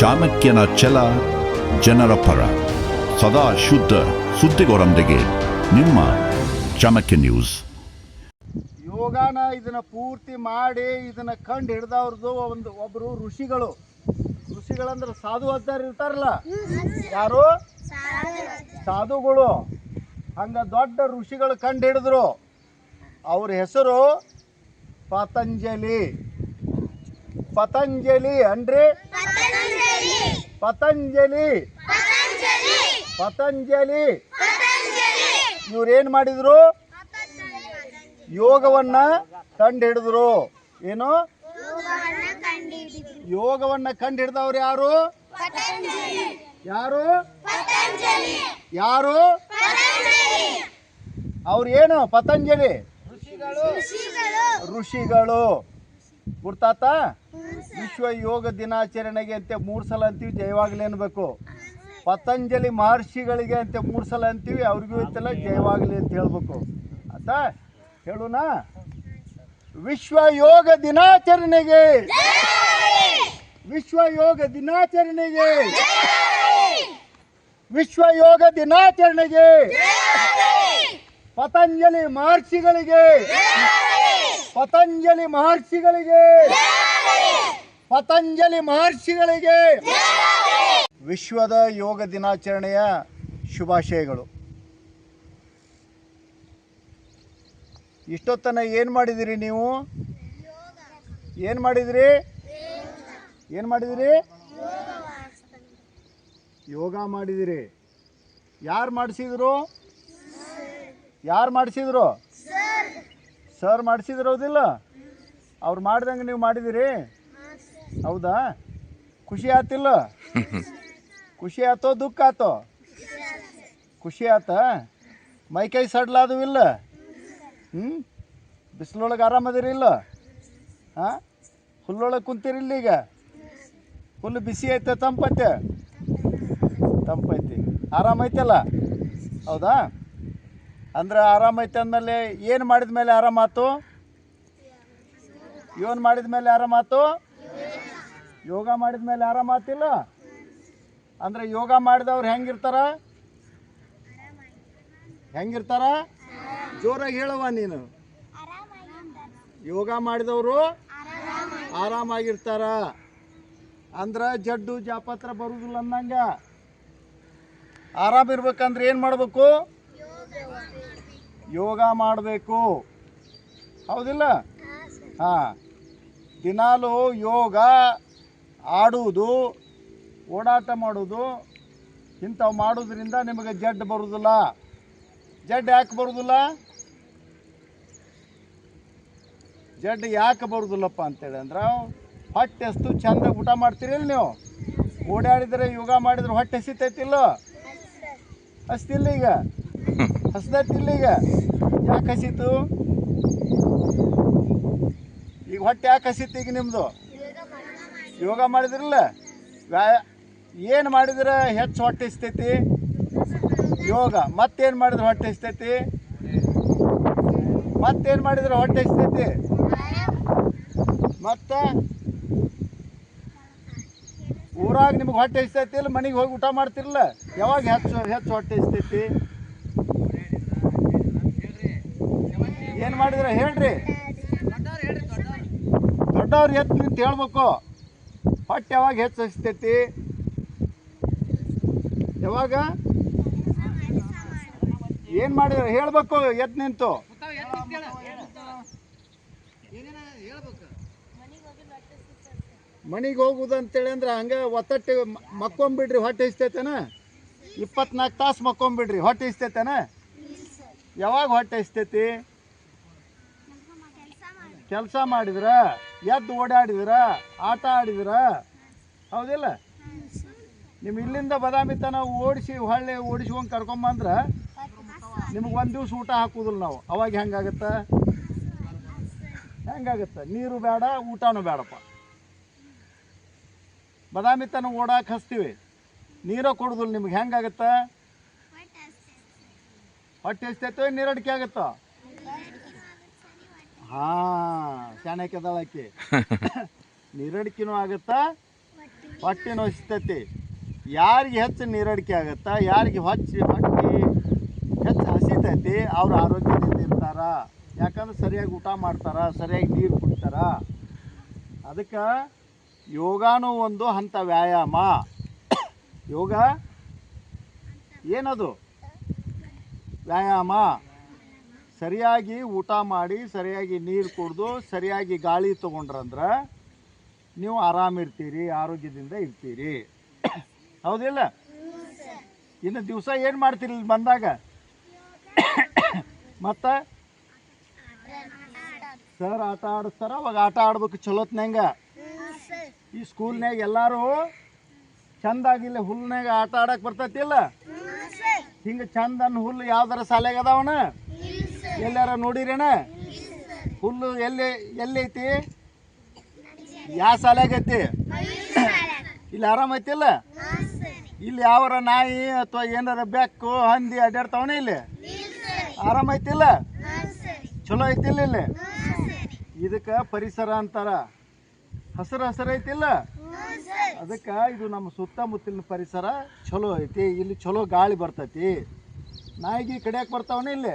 ಚಾಣಕ್ಯನ ಛಲ ಜನರ ಪರ. ಸದಾ ಶುದ್ಧ ಸುದ್ದಿಗೋರೊಂದಿಗೆ ನಿಮ್ಮ ಚಾಣಕ್ಯ ನ್ಯೂಸ್. ಯೋಗಾನ ಇದನ್ನ ಪೂರ್ತಿ ಮಾಡಿ ಇದನ್ನ ಕಂಡು ಹಿಡ್ದವ್ರದ್ದು ಒಂದು ಒಬ್ರು ಋಷಿಗಳು. ಋಷಿಗಳಂದ್ರೆ ಸಾಧು ಅದ್ದಾರ ಇರ್ತಾರಲ್ಲ? ಯಾರು? ಸಾಧುಗಳು. ಹಂಗ ದೊಡ್ಡ ಋಷಿಗಳು ಕಂಡು ಹಿಡಿದ್ರು. ಅವ್ರ ಹೆಸರು ಪತಂಜಲಿ. ಪತಂಜಲಿ ಅನ್ರಿ ಪತಂಜಲಿ. ಪತಂಜಲಿ. ಇವ್ರೇನ್ ಮಾಡಿದ್ರು? ಯೋಗವನ್ನ ಕಂಡು ಹಿಡಿದ್ರು ಏನು? ಯೋಗವನ್ನ ಕಂಡು ಹಿಡಿದವ್ರು ಯಾರು? ಯಾರು? ಯಾರು? ಅವ್ರು ಏನು ಪತಂಜಲಿ. ಋಷಿಗಳು. ಗುರ್ತಾತ ವಿಶ್ವ ಯೋಗ ದಿನಾಚರಣೆಗೆ ಅಂತೆ ಮೂರು ಸಲ ಅಂತೀವಿ, ಜಯವಾಗಲಿ ಅನ್ಬೇಕು. ಪತಂಜಲಿ ಮಹರ್ಷಿಗಳಿಗೆ ಅಂತೆ ಮೂರು ಸಲ ಅಂತೀವಿ, ಅವ್ರಿಗೂ ಇತ್ತಲ್ಲ ಜಯವಾಗಲಿ ಅಂತ ಹೇಳ್ಬೇಕು. ಆತ? ಹೇಳೋಣ. ವಿಶ್ವ ಯೋಗ ದಿನಾಚರಣೆಗೆ. ವಿಶ್ವ ಯೋಗ ದಿನಾಚರಣೆಗೆ. ವಿಶ್ವ ಯೋಗ ದಿನಾಚರಣೆಗೆ. ಪತಂಜಲಿ ಮಹರ್ಷಿಗಳಿಗೆ. ಪತಂಜಲಿ ಮಹರ್ಷಿಗಳಿಗೆ. ಪತಂಜಲಿ ಮಹರ್ಷಿಗಳಿಗೆ. ವಿಶ್ವದ ಯೋಗ ದಿನಾಚರಣೆಯ ಶುಭಾಶಯಗಳು. ಇಷ್ಟೊತ್ತನ ಏನು ಮಾಡಿದಿರಿ ನೀವು? ಏನು ಮಾಡಿದಿರಿ? ಏನು ಮಾಡಿದಿರಿ? ಯೋಗ ಮಾಡಿದಿರಿ. ಯಾರು ಮಾಡಿಸಿದ್ರು? ಯಾರು ಮಾಡಿಸಿದ್ರು? ಸರ್ ಮಾಡಿಸಿದ್ರು ಹೌದಿಲ್ಲ ಅವ್ರು ಮಾಡ್ದಂಗೆ ನೀವು ಮಾಡಿದಿರಿ. ಹೌದಾ? ಖುಷಿ ಆತಿಲ್ಲ? ಖುಷಿ ಆತೋ, ದುಃಖ ಆತೋ? ಖುಷಿ ಆತ? ಮೈಕೈ ಸಡ್ಲಾದು ಇಲ್ಲ? ಹ್ಞೂ ಬಿಸಿಲೊಳಗೆ ಆರಾಮದಿರಿ ಇಲ್ಲ? ಹಾಂ? ಹುಲ್ಲೊಳಗೆ ಕುಂತಿರಿಲ್ಲ ಈಗ? ಹುಲ್ಲು ಬಿಸಿ ಐತೆ, ತಂಪೈತೆ? ತಂಪೈತಿ. ಆರಾಮೈತಲ್ಲ? ಹೌದಾ? ಅಂದ್ರೆ ಆರಾಮೈತೆ ಅಂದಮೇಲೆ ಏನು ಮಾಡಿದ ಮೇಲೆ ಆರಾಮಾತು ಇವನ್ ಮಾಡಿದ ಮೇಲೆ ಆರಾಮಾತು ಯೋಗ ಮಾಡಿದ ಮೇಲೆ ಆರಾಮಾತಿಲ್ಲ ಅಂದ್ರೆ ಯೋಗ ಮಾಡಿದವ್ರು ಹೆಂಗಿರ್ತಾರ? ಹೆಂಗಿರ್ತಾರ? ಜೋರಾಗಿ ಹೇಳುವ ನೀನು. ಯೋಗ ಮಾಡಿದವರು ಆರಾಮಾಗಿರ್ತಾರ. ಅಂದ್ರೆ ಜಡ್ಡು ಜಾಪತ್ರ ಬರುವುದಿಲ್ಲ ಅಂದಂಗ ಆರಾಮ್ ಇರ್ಬೇಕಂದ್ರೆ ಏನು ಮಾಡಬೇಕು? ಯೋಗ ಮಾಡಬೇಕು. ಹೌದಿಲ್ಲ? ಹಾಂ ದಿನಾಲು ಯೋಗ ಆಡುವುದು ಓಡಾಟ ಮಾಡೋದು ಇಂಥವು ಮಾಡೋದ್ರಿಂದ ನಿಮಗೆ ಜಡ್ಡು ಬರುವುದಿಲ್ಲ. ಜಡ್ಡು ಯಾಕೆ ಬರುವುದಿಲ್ಲ? ಜಡ್ ಯಾಕೆ ಬರುವುದಿಲ್ಲಪ್ಪ ಅಂತೇಳಿ ಅಂದ್ರೆ ಹೊಟ್ಟೆ ಎಷ್ಟು ಚಂದ ಊಟ ಮಾಡ್ತೀರಿಲ್ಲ ನೀವು? ಓಡಾಡಿದ್ರೆ ಯೋಗ ಮಾಡಿದ್ರೆ ಹೊಟ್ಟೆ ಹಸಿತೈತಿಲ್ಲ? ಹಸ್ತಿಲ್ಲ ಈಗ? ಹಸ್ದೈತಿಲ್ಲ ಈಗ. ಯಾಕೆ ಹಸಿತು ಈಗ ಹೊಟ್ಟೆ ಯಾಕೆ ಹಸಿತ್ತು ಈಗ ನಿಮ್ಮದು ಯೋಗ ಮಾಡಿದ್ರಲ್ಲ? ವ್ಯಾಯ ಏನು ಮಾಡಿದ್ರೆ ಹೆಚ್ಚು ಹೊಟ್ಟೆ ಹಸ್ತೈತಿ? ಯೋಗ. ಮತ್ತೇನು ಮಾಡಿದ್ರೆ ಹೊಟ್ಟೆ ಹಸ್ತೈತಿ? ಮತ್ತೇನು ಮಾಡಿದ್ರೆ ಹೊಟ್ಟೆ ಹಸ್ತೈತಿ? ಮತ್ತೆ? ಊರಾಗ ನಿಮ್ಗೆ ಹೊಟ್ಟೆ ಹಸ್ತೈತಿ ಇಲ್ಲ ಮನೆಗೆ ಹೋಗಿ ಊಟ ಮಾಡ್ತಿರಲ್ಲ ಯಾವಾಗ ಹೆಚ್ಚು ಹೆಚ್ಚು ಹೊಟ್ಟೆ ಹಸ್ತೈತಿ ಏನು ಮಾಡಿದ್ರೆ ಹೇಳ್ರಿ. ದೊಡ್ಡವ್ರು ಎತ್ತು ನಿಂತು ಹೇಳ್ಬೇಕು. ಹೊಟ್ಟೆ ಯಾವಾಗ ಹೆಚ್ಚು ಹಚ್ತೈತಿ ಯಾವಾಗ? ಏನು ಮಾಡಿದ್ರೆ ಹೇಳ್ಬೇಕು ಎತ್ ನಿಂತು. ಮನೆಗೆ ಹೋಗುದು ಅಂತೇಳಿ ಅಂದ್ರೆ ಹಂಗೆ ಒತ್ತಟ್ಟಿ ಮಕ್ಕೊಂಬಿಡ್ರಿ ಹೊಟ್ಟೆ ಇಸ್ತೈತೇನ ಇಪ್ಪತ್ನಾಲ್ಕು ತಾಸು ಮಕ್ಕೊಂಬಿಡ್ರಿ ಹೊಟ್ಟೆ ಇಸ್ತೈತೇನ ಯಾವಾಗ ಹೊಟ್ಟೆ ಇಸ್ತೈತಿ ಕೆಲಸ ಮಾಡಿದ್ರ, ಎದ್ದು ಓಡಾಡಿದ್ರ, ಆಟ ಆಡಿದ್ರ, ಹೌದಿಲ್ಲ? ನಿಮ್ಮ ಇಲ್ಲಿಂದ ಬದಾಮಿ ತನ ಓಡಿಸಿ ಹೊಳ್ಳಿ ಓಡಿಸ್ಕೊಂಡು ಕರ್ಕೊಂಬಂದ್ರೆ ನಿಮ್ಗೆ ಒಂದು ದಿವ್ಸ ಊಟ ಹಾಕುದಿಲ್ಲ ನಾವು. ಅವಾಗ ಹೆಂಗಾಗತ್ತ? ಹೆಂಗಾಗತ್ತೆ? ನೀರು ಬೇಡ, ಊಟನೂ ಬೇಡಪ್ಪ. ಬದಾಮಿ ತನ ಓಡಾಕ್ ಹಚ್ತೀವಿ. ನೀರು ಕೊಡುದಿಲ್ಲ ನಿಮ್ಗೆ. ಹೆಂಗಾಗತ್ತ? ಹೊಟ್ಟೆ ಎಷ್ಟೈತೋ ನೀರಡಿಕೆ ಆಗತ್ತೋ? ಹಾ ಶಾಣಕ್ಯದಳಕ್ಕೆ ನೀರಡಿಕೆನೂ ಆಗತ್ತಾ? ಹೊಟ್ಟೆ ನೋಯಿಸ್ತೈತಿ ಯಾರಿಗೆ ಹೆಚ್ಚು ನೀರಡಿಕೆ ಆಗತ್ತಾ? ಯಾರಿಗೆ ಹೊಚ್ಚಿ ಹೊಟ್ಟೆ ಹೆಚ್ಚು ಹಸಿತೈತಿ? ಅವ್ರ ಆರೋಗ್ಯದಿಂದ ಇರ್ತಾರ? ಯಾಕಂದ್ರೆ ಸರಿಯಾಗಿ ಊಟ ಮಾಡ್ತಾರ? ಸರಿಯಾಗಿ ನೀರು ಕುಡಿತಾರ? ಅದಕ್ಕೆ ಯೋಗಾನು ಒಂದು ಹಂತ ವ್ಯಾಯಾಮ. ಯೋಗ ಏನದು? ವ್ಯಾಯಾಮ. ಸರಿಯಾಗಿ ಊಟ ಮಾಡಿ ಸರಿಯಾಗಿ ನೀರು ಕುಡಿದು ಸರಿಯಾಗಿ ಗಾಳಿ ತೊಗೊಂಡ್ರಂದ್ರೆ ನೀವು ಆರಾಮಿರ್ತೀರಿ ಆರೋಗ್ಯದಿಂದ ಇರ್ತೀರಿ. ಹೌದಿಲ್ಲ? ಇನ್ನು ದಿವಸ ಏನು ಮಾಡ್ತೀರಿ ಇಲ್ಲಿ ಬಂದಾಗ? ಮತ್ತು? ಸರ್ ಆಟ ಆಡಿಸ್ತಾರ ಅವಾಗ ಆಟ ಆಡ್ಬೇಕು ಚಲೋತ್ನಂಗ ಈ ಸ್ಕೂಲ್ನಾಗ ಎಲ್ಲರೂ ಚಂದಾಗಿಲ್ಲ ಹುಲ್ನಾಗ ಆಟ ಆಡಕ್ಕೆ ಬರ್ತೈತಿಲ್ಲ? ಹಿಂಗೆ ಚಂದನ್ ಹುಲ್ಲು ಯಾವ್ದಾರ ಅದಾವಣ ಎಲ್ಲಾರ ನೋಡಿರೇನ? ಹುಲ್ಲು ಎಲ್ಲಿ ಎಲ್ಲೈತಿ ಯಾವ ಸಾಲಾಗೈತಿ? ಇಲ್ಲಿ ಆರಾಮೈತಿಲ್ಲ ಇಲ್ಲಿ ಯಾವರ ನಾಯಿ ಅಥವಾ ಏನಾರ ಬೆಕ್ಕು, ಹಂದಿ ಅಡ್ಡಾಡ್ತಾವನ ಇಲ್ಲಿ? ಆರಾಮೈತಿಲ್ಲ ಚಲೋ ಐತಿಲ್ಲ ಇಲ್ಲಿ? ಇದಕ್ಕೆ ಪರಿಸರ ಅಂತಾರ. ಹಸಿರು ಹಸಿರು ಐತಿಲ್ಲ ಅದಕ್ಕೆ ಇದು ನಮ್ಮ ಸುತ್ತಮುತ್ತಲಿನ ಪರಿಸರ ಚಲೋ ಐತಿ. ಇಲ್ಲಿ ಚಲೋ ಗಾಳಿ ಬರ್ತೈತಿ. ನಾಯಿಗೆ ಕಡಿಯಕ್ಕೆ ಬರ್ತಾವನ ಇಲ್ಲಿ?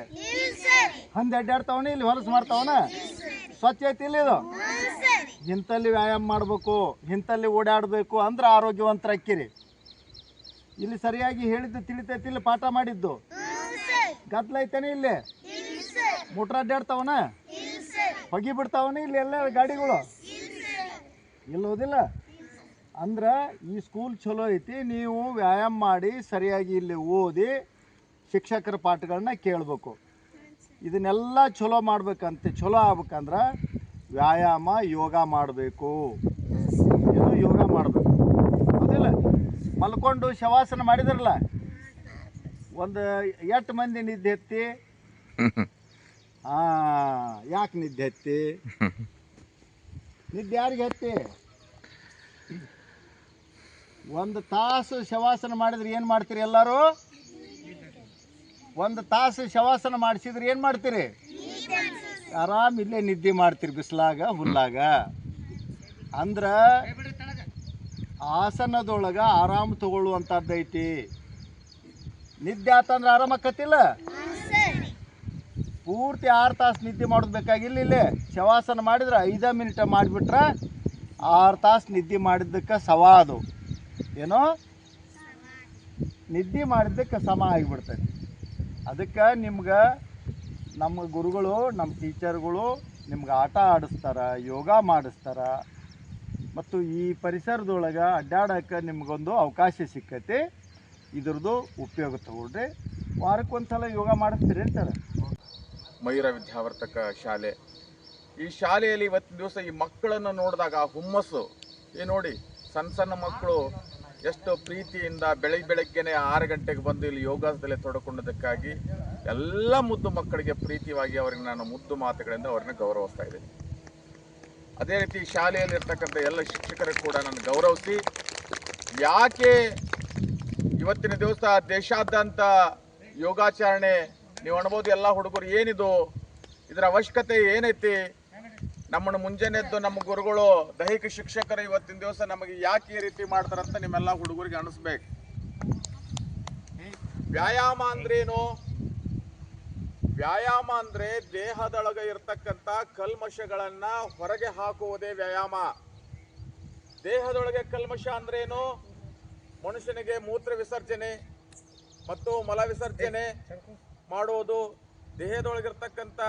ಹಂದಿ ಅಡ್ಡಾಡ್ತಾವನ ಇಲ್ಲಿ ಹೊಲಸು ಮಾಡ್ತಾವನ? ಸ್ವಚ್ಛ ಐತಿ ಇಲ್ಲಿ ಇದು? ಇಂಥಲ್ಲಿ ವ್ಯಾಯಾಮ ಮಾಡಬೇಕು, ಇಂಥಲ್ಲಿ ಓಡಾಡಬೇಕು ಅಂದ್ರೆ ಆರೋಗ್ಯವಂತರ ಅಕ್ಕಿರಿ ಇಲ್ಲಿ ಸರಿಯಾಗಿ ಹೇಳಿದ್ದು ತಿಳಿತೈತಿ, ಇಲ್ಲಿ ಪಾಠ ಮಾಡಿದ್ದು. ಗದ್ಲ ಐತೇನೆ ಇಲ್ಲಿ? ಮೋಟ್ರ್ ಅಡ್ಡಾಡ್ತಾವನ ಹೊಗಿ ಬಿಡ್ತಾವನ ಇಲ್ಲಿ ಎಲ್ಲ ಗಾಡಿಗಳು? ಇಲ್ಲೋದಿಲ್ಲ ಅಂದ್ರೆ ಈ ಸ್ಕೂಲ್ ಚಲೋ ಐತಿ, ನೀವು ವ್ಯಾಯಾಮ ಮಾಡಿ ಸರಿಯಾಗಿ ಇಲ್ಲಿ ಓದಿ ಶಿಕ್ಷಕರ ಪಾಠಗಳನ್ನ ಕೇಳಬೇಕು. ಇದನ್ನೆಲ್ಲ ಚಲೋ ಮಾಡ್ಬೇಕಂತೆ ಚಲೋ ಆಗ್ಬೇಕಂದ್ರೆ ವ್ಯಾಯಾಮ ಯೋಗ ಮಾಡಬೇಕು. ಇದು ಯೋಗ ಮಾಡಬೇಕು. ಹೌದಿಲ್ಲ? ಮಲ್ಕೊಂಡು ಶವಾಸನ ಮಾಡಿದ್ರಲ್ಲ? ಒಂದು ಎಷ್ಟು ಮಂದಿ ನಿದ್ದೆ ಎತ್ತಿ? ಹಾಂ ಯಾಕೆ ನಿದ್ದೆ ಎತ್ತಿ? ನಿದ್ದೆ ಯಾರಿಗೆ ಎತ್ತಿ? ಒಂದು ತಾಸು ಶವಾಸನ ಮಾಡಿದ್ರೆ ಏನು ಮಾಡ್ತೀರಿ ಎಲ್ಲರೂ? ಒಂದು ತಾಸು ಶವಾಸನ ಮಾಡಿಸಿದ್ರೆ ಏನು ಮಾಡ್ತೀರಿ? ಆರಾಮ ಇಲ್ಲೇ ನಿದ್ದೆ ಮಾಡ್ತೀರಿ ಬಿಸಿಲಾಗ, ಹುಲ್ಲಾಗ. ಅಂದ್ರೆ ಆಸನದೊಳಗ ಆರಾಮ್ ತಗೊಳ್ಳುವಂಥದ್ದೈತಿ ನಿದ್ದೆ ಆತಂದ್ರೆ ಆರಾಮ ಆಕತಿಲ್ಲ ಪೂರ್ತಿ ಆರು ತಾಸು ನಿದ್ದೆ ಮಾಡೋದು ಬೇಕಾಗಿಲ್ಲ ಇಲ್ಲೇ. ಶವಾಸನ ಮಾಡಿದ್ರೆ ಐದು ಮಿನಿಟ ಮಾಡಿಬಿಟ್ರೆ ಆರು ತಾಸು ನಿದ್ದೆ ಮಾಡಿದ್ದಕ್ಕೆ ಸವಾ ಅದು. ಏನೋ? ನಿದ್ದೆ ಮಾಡಿದ್ದಕ್ಕೆ ಸಮ ಆಗಿಬಿಡ್ತೈತಿ. ಅದಕ್ಕೆ ನಿಮ್ಗೆ ನಮ್ಮ ಗುರುಗಳು, ನಮ್ಮ ಟೀಚರ್ಗಳು ನಿಮ್ಗೆ ಆಟ ಆಡಿಸ್ತಾರ, ಯೋಗ ಮಾಡಿಸ್ತಾರ. ಮತ್ತು ಈ ಪರಿಸರದೊಳಗೆ ಅಡ್ಡಾಡೋಕೆ ನಿಮಗೊಂದು ಅವಕಾಶ ಸಿಕ್ಕೈತಿ. ಇದ್ರದ್ದು ಉಪಯೋಗ ತಗೊಳ್ರಿ. ವಾರಕ್ಕೊಂದ್ಸಲ ಯೋಗ ಮಾಡಿಸ್ತೀರಿ ಅಂತಾರೆ. ಮಯೂರ ವಿದ್ಯಾವರ್ತಕ ಶಾಲೆ. ಈ ಶಾಲೆಯಲ್ಲಿ ಇವತ್ತಿನ ದಿವಸ ಈ ಮಕ್ಕಳನ್ನು ನೋಡಿದಾಗ ಹುಮ್ಮಸ್ಸು. ಈ ನೋಡಿ, ಸಣ್ಣ ಸಣ್ಣ ಮಕ್ಕಳು ಎಷ್ಟು ಪ್ರೀತಿಯಿಂದ ಬೆಳಗ್ಗೆ ಬೆಳಗ್ಗೆನೆ ಆರು ಗಂಟೆಗೆ ಬಂದು ಇಲ್ಲಿ ಯೋಗಾಸದಲ್ಲಿ ತೊಡಕೊಂಡದಕ್ಕಾಗಿ ಎಲ್ಲ ಮುದ್ದು ಮಕ್ಕಳಿಗೆ ಪ್ರೀತಿಯಾಗಿ ಅವ್ರಿಗೆ ನಾನು ಮುದ್ದು ಮಾತುಗಳಿಂದ ಅವ್ರನ್ನ ಗೌರವಿಸ್ತಾ ಇದ್ದೀನಿ. ಅದೇ ರೀತಿ ಶಾಲೆಯಲ್ಲಿ ಇರ್ತಕ್ಕಂಥ ಎಲ್ಲ ಶಿಕ್ಷಕರಿಗೆ ಕೂಡ ನಾನು ಗೌರವಿಸಿ, ಯಾಕೆ ಇವತ್ತಿನ ದಿವಸ ದೇಶಾದ್ಯಂತ ಯೋಗಾಚರಣೆ, ನೀವು ಅನ್ಬೋದು ಎಲ್ಲ ಹುಡುಗರು ಏನಿದು, ಇದರ ಅವಶ್ಯಕತೆ ಏನೈತಿ ನಮ್ಮನ್ನು ಮುಂಜಾನೆ ಎದ್ದು ನಮ್ಮ ಗುರುಗಳು ದೈಹಿಕ ಶಿಕ್ಷಕರು ಇವತ್ತಿನ ದಿವಸ ನಮಗೆ ಯಾಕೆ ಈ ರೀತಿ ಮಾಡ್ತಾರಂತ ನಿಮ್ಮೆಲ್ಲ ಹುಡುಗರಿಗೆ ಅನಿಸ್ಬೇಕು. ವ್ಯಾಯಾಮ ಅಂದ್ರೇನು? ವ್ಯಾಯಾಮ ಅಂದ್ರೆ ದೇಹದೊಳಗೆ ಇರ್ತಕ್ಕಂಥ ಕಲ್ಮಶಗಳನ್ನ ಹೊರಗೆ ಹಾಕುವುದೇ ವ್ಯಾಯಾಮ. ದೇಹದೊಳಗೆ ಕಲ್ಮಶ ಅಂದ್ರೇನು? ಮನುಷ್ಯನಿಗೆ ಮೂತ್ರ ವಿಸರ್ಜನೆ ಮತ್ತು ಮಲ ವಿಸರ್ಜನೆ ಮಾಡುವುದು. ದೇಹದೊಳಗಿರ್ತಕ್ಕಂಥ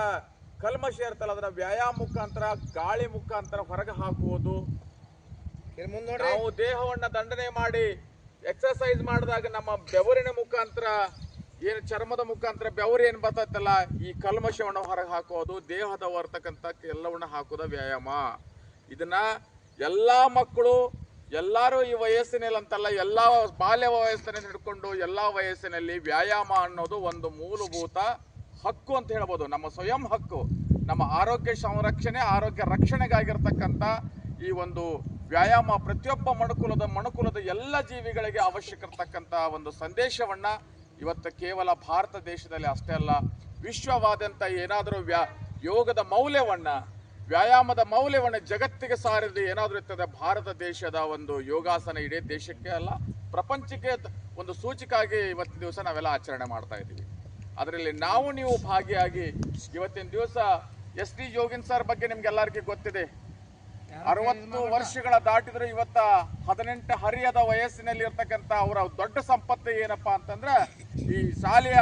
ಕಲ್ಮಶ ಇರ್ತಲ್ಲ ಅದರ ವ್ಯಾಯಾಮ ಮುಖಾಂತರ ಗಾಳಿ ಮುಖಾಂತರ ಹೊರಗೆ ಹಾಕುವುದು. ನಾವು ದೇಹವನ್ನು ದಂಡನೆ ಮಾಡಿ ಎಕ್ಸರ್ಸೈಸ್ ಮಾಡಿದಾಗ ನಮ್ಮ ಬೆವರಿನ ಮುಖಾಂತರ ಏನು ಚರ್ಮದ ಮುಖಾಂತರ ಬೆವರು ಏನು ಬರ್ತೈತಲ್ಲ ಈ ಕಲ್ಮಶವನ್ನು ಹೊರಗೆ ಹಾಕೋದು ದೇಹದ ಬರ್ತಕ್ಕಂಥ ಎಲ್ಲವನ್ನ ಹಾಕೋದ ವ್ಯಾಯಾಮ. ಇದನ್ನ ಎಲ್ಲ ಮಕ್ಕಳು ಎಲ್ಲರೂ ಈ ವಯಸ್ಸಿನಲ್ಲಿ ಅಂತಲ್ಲ ಎಲ್ಲ ಬಾಲ್ಯ ವಯಸ್ಸಿನಲ್ಲಿ ಹಿಡ್ಕೊಂಡು ಎಲ್ಲ ವಯಸ್ಸಿನಲ್ಲಿ ವ್ಯಾಯಾಮ ಅನ್ನೋದು ಒಂದು ಮೂಲಭೂತ ಹಕ್ಕು ಅಂತ ಹೇಳ್ಬೋದು. ನಮ್ಮ ಸ್ವಯಂ ಹಕ್ಕು, ನಮ್ಮ ಆರೋಗ್ಯ ಸಂರಕ್ಷಣೆ, ಆರೋಗ್ಯ ರಕ್ಷಣೆಗಾಗಿರ್ತಕ್ಕಂಥ ಈ ಒಂದು ವ್ಯಾಯಾಮ ಪ್ರತಿಯೊಬ್ಬ ಮಣುಕುಲದ ಮಣುಕುಲದ ಎಲ್ಲ ಜೀವಿಗಳಿಗೆ ಅವಶ್ಯಕ ಇರತಕ್ಕಂಥ ಒಂದು ಸಂದೇಶವನ್ನ ಇವತ್ತು ಕೇವಲ ಭಾರತ ದೇಶದಲ್ಲಿ ಅಷ್ಟೇ ಅಲ್ಲ, ವಿಶ್ವವಾದ್ಯಂತ ಏನಾದರೂ ವ್ಯಾ, ಯೋಗದ ಮೌಲ್ಯವನ್ನ, ವ್ಯಾಯಾಮದ ಮೌಲ್ಯವನ್ನು ಜಗತ್ತಿಗೆ ಸಾರಿದ ಏನಾದರೂ ಇರ್ತದೆ, ಭಾರತ ದೇಶದ ಒಂದು ಯೋಗಾಸನ ಇಡೀ ದೇಶಕ್ಕೆ ಅಲ್ಲ, ಪ್ರಪಂಚಕ್ಕೆ ಒಂದು ಸೂಚಿಕಾಗಿ ಇವತ್ತಿನ ದಿವಸ ನಾವೆಲ್ಲ ಆಚರಣೆ ಮಾಡ್ತಾ ಇದ್ದೀವಿ. ಅದರಲ್ಲಿ ನಾವು ನೀವು ಭಾಗಿಯಾಗಿ ಇವತ್ತಿನ ದಿವಸ ಎಸ್ ಡಿ ಜೋಗಿನ್ ಸರ್ ಬಗ್ಗೆ ನಿಮ್ಗೆಲ್ಲರಿಗೂ ಗೊತ್ತಿದೆ. ಅರವತ್ತು ವರ್ಷಗಳ ದಾಟಿದ್ರೆ ಇವತ್ತ ಹದಿನೆಂಟು ಹರಿಯದ ವಯಸ್ಸಿನಲ್ಲಿ ಇರ್ತಕ್ಕಂಥ ಅವರ ದೊಡ್ಡ ಸಂಪತ್ತು ಏನಪ್ಪಾ ಅಂತಂದ್ರೆ ಈ ಶಾಲೆಯ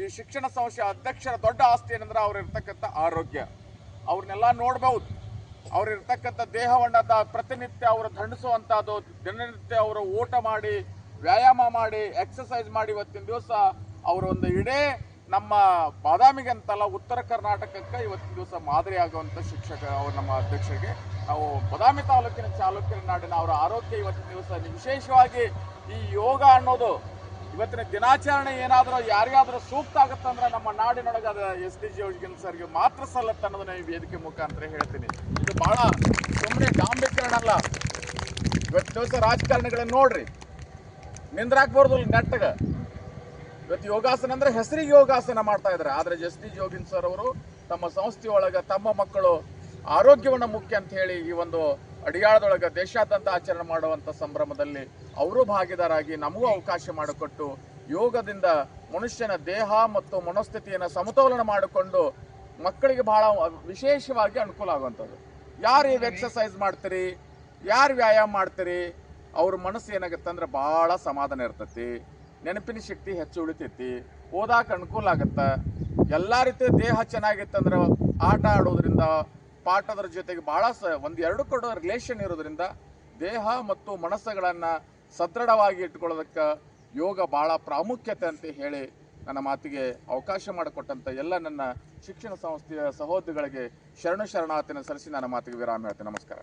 ಈ ಶಿಕ್ಷಣ ಸಂಸ್ಥೆ ಅಧ್ಯಕ್ಷರ ದೊಡ್ಡ ಆಸ್ತಿ ಏನಂದ್ರೆ ಅವ್ರ ಇರ್ತಕ್ಕಂಥ ಆರೋಗ್ಯ. ಅವ್ರನ್ನೆಲ್ಲ ನೋಡ್ಬಹುದು ಅವ್ರ ಇರ್ತಕ್ಕಂಥ ದೇಹವನ್ನ ಪ್ರತಿನಿತ್ಯ ಅವರು ದಂಡಿಸುವಂತಹದ್ದು ದಿನನಿತ್ಯ ಅವರು ಊಟ ಮಾಡಿ, ವ್ಯಾಯಾಮ ಮಾಡಿ ಎಕ್ಸಸೈಸ್ ಮಾಡಿ ಇವತ್ತಿನ ದಿವಸ ಅವರೊಂದು ಇಡೇ ನಮ್ಮ ಬಾದಾಮಿಗೆ ಅಂತಲ್ಲ ಉತ್ತರ ಕರ್ನಾಟಕಕ್ಕೆ ಇವತ್ತಿನ ದಿವಸ ಮಾದರಿ ಆಗುವಂತ ಶಿಕ್ಷಕ ಅವರು ನಮ್ಮ ಅಧ್ಯಕ್ಷರಿಗೆ ನಾವು ಬಾದಾಮಿ ತಾಲೂಕಿನ ಚಾಲುಕ್ಯರ ನಾಡಿನ ಅವರ ಆರೋಗ್ಯ ಇವತ್ತಿನ ದಿವಸ ವಿಶೇಷವಾಗಿ ಈ ಯೋಗ ಅನ್ನೋದು ಇವತ್ತಿನ ದಿನಾಚರಣೆ ಏನಾದರೂ ಯಾರಿಗಾದ್ರೂ ಸೂಕ್ತ ಆಗುತ್ತಂದ್ರೆ ನಮ್ಮ ನಾಡಿನೊಳಗೆ ಅದು ಎಸ್ ಡಿ ಜಿ ಯೋಜನೆ ಸರ್ಗೆ ಮಾತ್ರ ಸಲ್ಲತ್ತೆ ಅನ್ನೋದನ್ನ ಈ ವೇದಿಕೆ ಮುಖಾಂತರ ಹೇಳ್ತೀನಿ. ಇದು ಬಹಳ ಸುಮ್ಮನೆ ಡಾಂಬೀಕರಣ ಅಲ್ಲ. ಇವತ್ತು ದಿವಸ ರಾಜಕಾರಣಿಗಳನ್ನ ನೋಡ್ರಿ. ನಿಂದ್ರಾಕ್ ಬರೋದಿಲ್ಲ ನೆಟ್ಟಗ. ಇವತ್ತು ಯೋಗಾಸನ ಅಂದ್ರೆ ಹೆಸರಿಗೆ ಯೋಗಾಸನ ಮಾಡ್ತಾ ಇದ್ದಾರೆ. ಆದ್ರೆ ಜಸ್ ಡಿ ಯೋಗಿನ್ ಸರ್ ಅವರು ತಮ್ಮ ಸಂಸ್ಥೆಯೊಳಗ ತಮ್ಮ ಮಕ್ಕಳು ಆರೋಗ್ಯವನ್ನ ಮುಖ್ಯ ಅಂತ ಹೇಳಿ ಈ ಒಂದು ಅಡಿಯಾಳದೊಳಗ ದೇಶಾದ್ಯಂತ ಆಚರಣೆ ಮಾಡುವಂತ ಸಂಭ್ರಮದಲ್ಲಿ ಅವರು ಭಾಗಿದಾರಾಗಿ ನಮಗೂ ಅವಕಾಶ ಮಾಡಿಕೊಟ್ಟು ಯೋಗದಿಂದ ಮನುಷ್ಯನ ದೇಹ ಮತ್ತು ಮನಸ್ಥಿತಿಯನ್ನು ಸಮತೋಲನ ಮಾಡಿಕೊಂಡು ಮಕ್ಕಳಿಗೆ ಬಹಳ ವಿಶೇಷವಾಗಿ ಅನುಕೂಲ ಆಗುವಂಥದ್ದು. ಯಾರು ಈಗ ಎಕ್ಸಸೈಸ್ ಮಾಡ್ತೀರಿ? ಯಾರು ವ್ಯಾಯಾಮ ಮಾಡ್ತೀರಿ? ಅವ್ರ ಮನಸ್ಸು ಏನಾಗುತ್ತೆ ಅಂದ್ರೆ ಬಹಳ ಸಮಾಧಾನ ಇರ್ತೈತಿ. ನೆನಪಿನ ಶಕ್ತಿ ಹೆಚ್ಚು ಉಳಿತೈತಿ. ಓದಾಕ ಅನುಕೂಲ ಆಗತ್ತೆ. ಎಲ್ಲಾ ರೀತಿ ದೇಹ ಚೆನ್ನಾಗಿತ್ತಂದ್ರೆ ಆಟ ಆಡೋದ್ರಿಂದ, ಪಾಠದ್ರ ಜೊತೆಗೆ ಬಹಳ ಸ ಒಂದು ಎರಡು ಕೊಡೋ ರಿಲೇಷನ್ ಇರೋದ್ರಿಂದ ದೇಹ ಮತ್ತು ಮನಸ್ಸುಗಳನ್ನು ಸದೃಢವಾಗಿ ಇಟ್ಕೊಳ್ಳೋದಕ್ಕೆ ಯೋಗ ಬಹಳ ಪ್ರಾಮುಖ್ಯತೆ ಅಂತ ಹೇಳಿ ನನ್ನ ಮಾತಿಗೆ ಅವಕಾಶ ಮಾಡಿಕೊಟ್ಟಂಥ ಎಲ್ಲ ನನ್ನ ಶಿಕ್ಷಣ ಸಂಸ್ಥೆಯ ಸಹೋದ್ಯೋಗಿಗಳಿಗೆ ಶರಣು ಶರಣಾರ್ಥಿನ ಸಲ್ಲಿಸಿ ನನ್ನ ಮಾತಿಗೆ ವಿರಾಮ ಹೇಳ್ತೇನೆ. ನಮಸ್ಕಾರ.